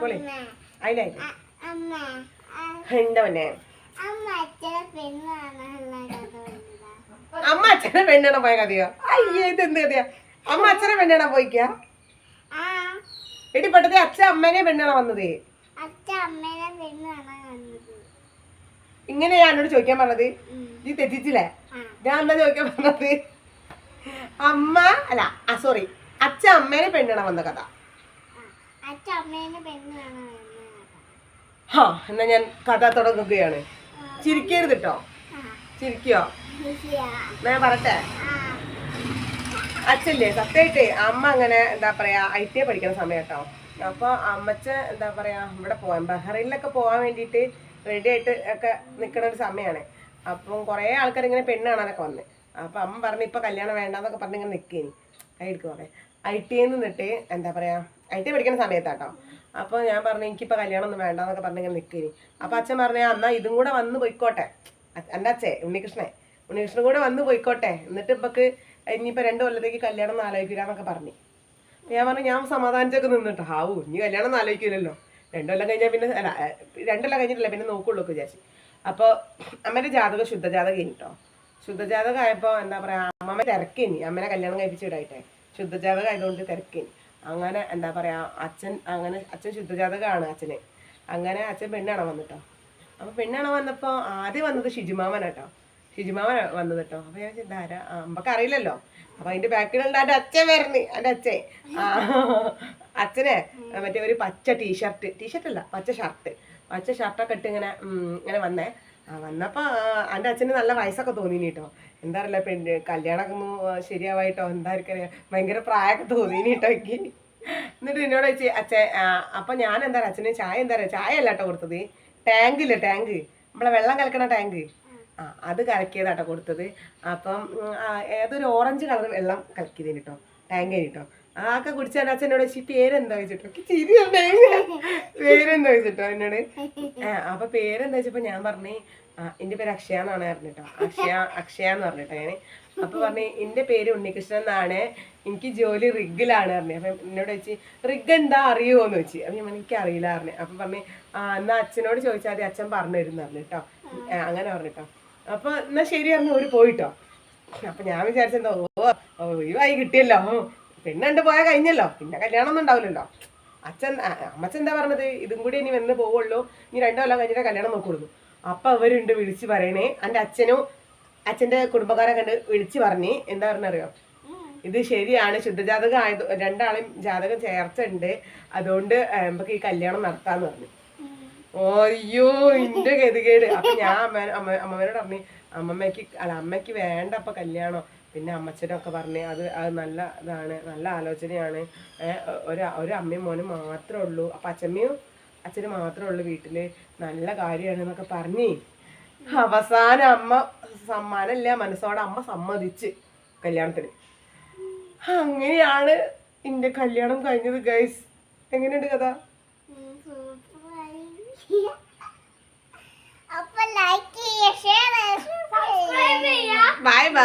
പൊളി അമ്മ. എന്താ പിന്നെ അമ്മ. അച്ഛനെ പെണ്ണാണ പോയ കഥയോ? അയ്യേ ഇത് എന്ത് കഥയാ? അമ്മ അച്ഛനെ പെണ്ണാണ പോയിക്ക? എടി പെട്ടത് അച്ഛൻ അമ്മേനെ പെണ്ണാണ വന്നത്? ഇങ്ങനെ ഞാൻ എന്നോട് ചോദിക്കാൻ പറഞ്ഞത്? നീ തെറ്റിച്ചില്ലേ? ഞാൻ എന്താ ചോദിക്കാൻ പറഞ്ഞത്? അമ്മ അല്ല ആ സോറി അച്ഛൻ അമ്മേനെ പെണ്ണാണ വന്ന കഥ ആ. അച്ഛൻ അമ്മേനെ പെണ്ണ് കാണാൻ വന്ന കഥ. ഹാ എന്നാ ഞാൻ കഥ തുടങ്ങുകയാണ്. ചിരിക്കരുത് കേട്ടോ ചിരിക്കോ? ഞാൻ പറട്ടെ. അച്ഛല്ലേ സത്യമായിട്ട് അമ്മ അങ്ങനെ എന്താ പറയാ ഐ ടി പഠിക്കുന്ന സമയം കേട്ടോ അപ്പൊ അമ്മച്ച എന്താ പറയാ ഇവിടെ പോവാൻ ബഹ്റൈനിലൊക്കെ പോവാൻ വേണ്ടിയിട്ട് റെഡി ആയിട്ട് ഒക്കെ നിൽക്കുന്ന ഒരു സമയമാണ് അപ്പം കുറേ ആൾക്കാർ ഇങ്ങനെ പെണ്ണ് കാണാനൊക്കെ വന്ന്. അപ്പൊ അമ്മ പറഞ്ഞു ഇപ്പൊ കല്യാണം വേണ്ടെന്നൊക്കെ പറഞ്ഞ് ഇങ്ങനെ നിൽക്കേനി കൈ എടുക്കുക പറയാം ഐ ടി നിന്നിട്ട് എന്താ പറയാ ഐ ടി പഠിക്കുന്ന സമയത്താട്ടോ. അപ്പോൾ ഞാൻ പറഞ്ഞു എനിക്കിപ്പോൾ കല്യാണം ഒന്നും വേണ്ട എന്നൊക്കെ ഇങ്ങനെ നിൽക്കിനി അപ്പോൾ അച്ഛൻ പറഞ്ഞു അന്നാ ഇതും കൂടെ വന്ന് പോയിക്കോട്ടെ. എന്റെ അച്ഛേ ഉണ്ണികൃഷ്ണേ ഉണ്ണികൃഷ്ണൻ കൂടെ വന്ന് പോയിക്കോട്ടെ. എന്നിട്ട് ഇപ്പൊക്ക് ഇനിയിപ്പോൾ രണ്ട് കൊല്ലത്തേക്ക് കല്യാണം ഒന്നും ആലോചിക്കില്ലാന്നൊക്കെ പറഞ്ഞു. ഞാൻ പറഞ്ഞു ഞാൻ സമാധാനിച്ചൊക്കെ നിന്നിട്ട്. ഹാവൂ ഇനി കല്യാണം ഒന്നും ആലോചിക്കില്ലല്ലോ രണ്ടു കൊല്ലം കഴിഞ്ഞാൽ പിന്നെ അല്ല ഏ, കഴിഞ്ഞിട്ടില്ല പിന്നെ നോക്കുള്ളൂ ഒക്കെ വിചാരിച്ചു. അപ്പോൾ അമ്മേന്റെ ജാതകം ശുദ്ധജാതകം കേട്ടോ ശുദ്ധജാതകം ആയപ്പോൾ എന്താ പറയുക അമ്മമ്മ തിരക്കേനി. അമ്മേനെ കല്യാണം കഴിപ്പിച്ച് വിടായിട്ടെ ശുദ്ധജാതകം ആയതുകൊണ്ട് തിരക്കേനി. അങ്ങനെ എന്താ പറയാ അച്ഛൻ അങ്ങനെ അച്ഛൻ ശുദ്ധജാതകമാണ് അച്ഛന്. അങ്ങനെ അച്ഛൻ പെണ്ണാണ് വന്നിട്ടോ. അപ്പോൾ പെണ്ണാണ് വന്നപ്പോൾ ആദ്യം വന്നത് ഷിജുമാമൻ കേട്ടോ ഷിജുമാമൻ വന്നത് കേട്ടോ അപ്പോൾ ഞാൻ ചിന്താര നമുക്ക് അറിയില്ലല്ലോ. അപ്പൊ അതിന്റെ ബാക്കിലുണ്ട് എന്റെ അച്ഛൻ വരണി എന്റെ അച്ഛൻ. അച്ഛനെ മറ്റേ ഒരു പച്ച ടീഷർട്ട് ടീഷർട്ടല്ല പച്ച ഷർട്ട് പച്ച ഷർട്ടൊക്കെ ഇട്ട് ഇങ്ങനെ ഇങ്ങനെ വന്നേ. ആ വന്നപ്പോ എന്റെ എന്റെ അച്ഛന് നല്ല വയസ്സൊക്കെ തോന്നിനി കേട്ടോ എന്താ അറിയില്ല പെണ്ണ് കല്യാണമൊക്കെ ഒന്ന് ശരിയാവായിട്ടോ എന്തായിരിക്കും ഭയങ്കര പ്രായമൊക്കെ തോന്നിനി കേട്ടോ എനിക്ക്. എന്നിട്ട് എന്നോട് വെച്ച് അച്ഛൻ അപ്പൊ ഞാൻ എന്താ പറയുക അച്ഛന് ചായ എന്താ പറയുക ചായ അല്ല കേട്ടോ കൊടുത്തത്. ഇല്ല ടാങ്ക്? നമ്മളെ വെള്ളം കലക്കണ ടാങ്ക്. ആ അത് കലക്കിയതാട്ടോ കൊടുത്തത്. അപ്പം ഏതൊരു ഓറഞ്ച് കളർ വെള്ളം കലക്കിയതിന് കേട്ടോ ടാങ്ക് കേട്ടോ ആക്കെ കുടിച്ച അച്ഛനോട് വെച്ച് പേരെന്താ? വെച്ചിട്ടോ ചിരി. പേരെന്താ വെച്ചിട്ടോ എന്നോട്? ആ അപ്പൊ പേരെന്താ വെച്ചപ്പോ ഞാൻ പറഞ്ഞേ എന്റെ പേര് അക്ഷയ എന്നാണ് പറഞ്ഞിട്ടോ. അക്ഷയ അക്ഷയ എന്ന് പറഞ്ഞിട്ടോ ഞാൻ അപ്പൊ പറഞ്ഞു എന്റെ പേര് ഉണ്ണികൃഷ്ണൻ എന്നാണ്. എനിക്ക് ജോലി റിഗിലാണ് പറഞ്ഞു. അപ്പൊ എന്നോട് വെച്ച് റിഗ് എന്താ അറിയുമോന്ന് വെച്ച് അപ്പൊ ഞാൻ എനിക്ക് അറിയില്ല പറഞ്ഞു. അപ്പൊ പറഞ്ഞു ആ എന്നാ അച്ഛനോട് ചോദിച്ചാൽ അച്ഛൻ പറഞ്ഞു തരുന്നു പറഞ്ഞു കേട്ടോ അങ്ങനെ പറഞ്ഞിട്ടോ. അപ്പൊ എന്നാ ശരി പറഞ്ഞു ഒരു പോയിട്ടോ. അപ്പൊ ഞാൻ വിചാരിച്ചെന്താ ഓ ഒഴിവായി കിട്ടിയല്ലോ. പെണ്ണണ്ട് പോയാൽ കഴിഞ്ഞല്ലോ. പിന്നെ കല്യാണം ഒന്നും ഉണ്ടാവില്ലല്ലോ. അച്ഛൻ അമ്മച്ചെന്താ പറഞ്ഞത്? ഇതും കൂടി ഇനി വന്ന് പോവുള്ളൂ. ഇനി രണ്ടു കൊല്ലം കഴിഞ്ഞിട്ട് കല്യാണം നോക്കുള്ളൂ. അപ്പൊ അവരുണ്ട് വിളിച്ച് പറയണേ. എന്റെ അച്ഛനും അച്ഛന്റെ കുടുംബക്കാരെ കണ്ട് വിളിച്ച് പറഞ്ഞ്. എന്താ പറഞ്ഞറിയോ? ഇത് ശരിയാണ്. ശുദ്ധജാതകം ആയത് രണ്ടാളും ജാതകം ചേർച്ച ഉണ്ട് അതുകൊണ്ട് നമുക്ക് ഈ കല്യാണം നടത്താന്ന് പറഞ്ഞു. അയ്യോ ഇന്റെ ഗതികേട്. അപ്പൊ ഞാൻ അമ്മ അമ്മമ്മനോട് പറഞ്ഞു അമ്മമ്മക്ക് അല്ല അമ്മയ്ക്ക് വേണ്ട അപ്പൊ കല്യാണം. പിന്നെ അമ്മച്ചനൊക്കെ പറഞ്ഞു അത് അത് നല്ല ഇതാണ് നല്ല ആലോചനയാണ്. ഒരു ഒരു അമ്മയും മോനും മാത്രമേ ഉള്ളൂ. അപ്പൊ അച്ഛമ്മയും അച്ഛനും മാത്രമേ ഉള്ളൂ വീട്ടിൽ നല്ല കാര്യമാണ് എന്നൊക്കെ പറഞ്ഞ് അവസാനം അമ്മ സമ്മാനമില്ല മനസ്സോടെ അമ്മ സമ്മതിച്ച് കല്യാണത്തിന്. അങ്ങനെയാണ് എന്റെ കല്യാണം കഴിഞ്ഞത് ഗൈസ് എങ്ങനെയുണ്ട് കഥ? Bye bye